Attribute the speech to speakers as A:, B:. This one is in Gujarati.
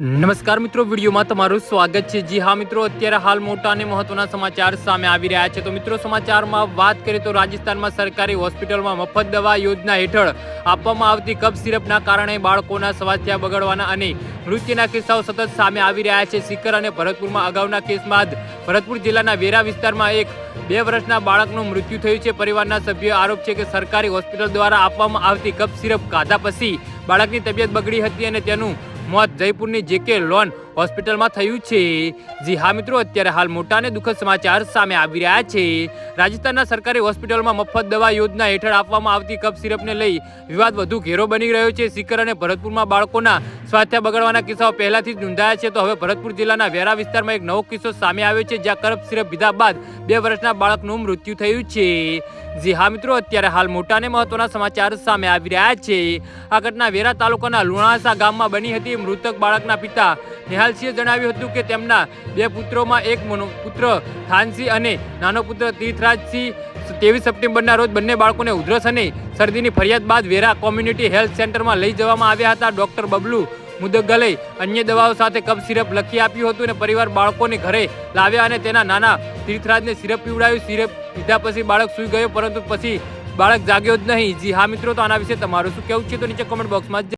A: નમસ્કાર મિત્રો, વિડીયોમાં તમારું સ્વાગત છે. જી હા મિત્રો, અત્યારે હાલ મોટા અને મહત્વના સમાચાર સામે આવી રહ્યા છે. તો મિત્રો, સમાચારમાં વાત કરીએ તો રાજસ્થાનમાં સરકારી હોસ્પિટલમાં મફત દવા યોજના હેઠળ આપવામાં આવતી કફ સિરપના કારણે બાળકોના સ્વાસ્થ્ય બગડવાના અને મૃત્યુના કિસ્સાઓ સતત સામે આવી રહ્યા છે. સિકર અને ભરતપુરમાં અગાઉના કેસ બાદ ભરતપુર જિલ્લાના વેરા વિસ્તારમાં એક બે વર્ષના બાળકનું મૃત્યુ થયું છે. પરિવારના સભ્યોએ આરોપ છે કે સરકારી હોસ્પિટલ દ્વારા આપવામાં આવતી કફ સિરપ ખાધા પછી બાળકની તબિયત બગડી હતી અને તેનું મોત જયપુરની જેકે લોન હોસ્પિટલમાં થયું છે. જી હા મિત્રો, અત્યારે હાલ મોટા અને દુઃખદ સમાચાર સામે આવી રહ્યા છે. રાજસ્થાનના સરકારી હોસ્પિટલમાં મફત દવા યોજના હેઠળ આપવામાં આવતી કફ સિરપને લઈ વિવાદ વધુ ઘેરો બની રહ્યો છે. સિકર અને ભરતપુરમાં બાળકોના સ્વાસ્થ્ય બગડવાના કિસ્સાઓ પહેલાથી જ નોંધાયા છે. તો હવે ભરતપુર જિલ્લાના વેરા વિસ્તારમાં એક નવો કિસ્સો સામે આવ્યો છે, જ્યાં કફ સિરપ પીધા બાદ બે વર્ષના બાળકનું મૃત્યુ થયું છે. જી હા મિત્રો, અત્યારે હાલ મોટા અને મહત્વના સમાચાર સામે આવી રહ્યા છે. આ ઘટના વેરા તાલુકાના લુણાસા ગામમાં બની હતી. મૃતક બાળકના પિતા નિહાલસિંહે જણાવ્યું હતું કે તેમના બે પુત્રોમાં એક પુત્ર થાનસિંહ અને નાનો પુત્ર તીર્થરાજસિંહ ત્રેવીસ સપ્ટેમ્બરના રોજ બંને બાળકોને ઉધરસ અને શરદીની ફરિયાદ બાદ વેરા કોમ્યુનિટી હેલ્થ સેન્ટરમાં લઈ જવામાં આવ્યા હતા. ડોક્ટર બબલુ મુદગલે અન્ય દવાઓ સાથે કફ સિરપ લખી આપ્યું હતું અને પરિવાર બાળકોને ઘરે લાવ્યા અને તેના નાના તીર્થરાજને સિરપ પીવડાવ્યું. સિરપ પીધા પછી બાળક સૂઈ ગયો પરંતુ પછી બાળક જાગ્યો જ નહીં. જી હા મિત્રો, તો આના વિશે તમારું શું કહેવું છે? તો નીચે કોમેન્ટ બોક્સમાં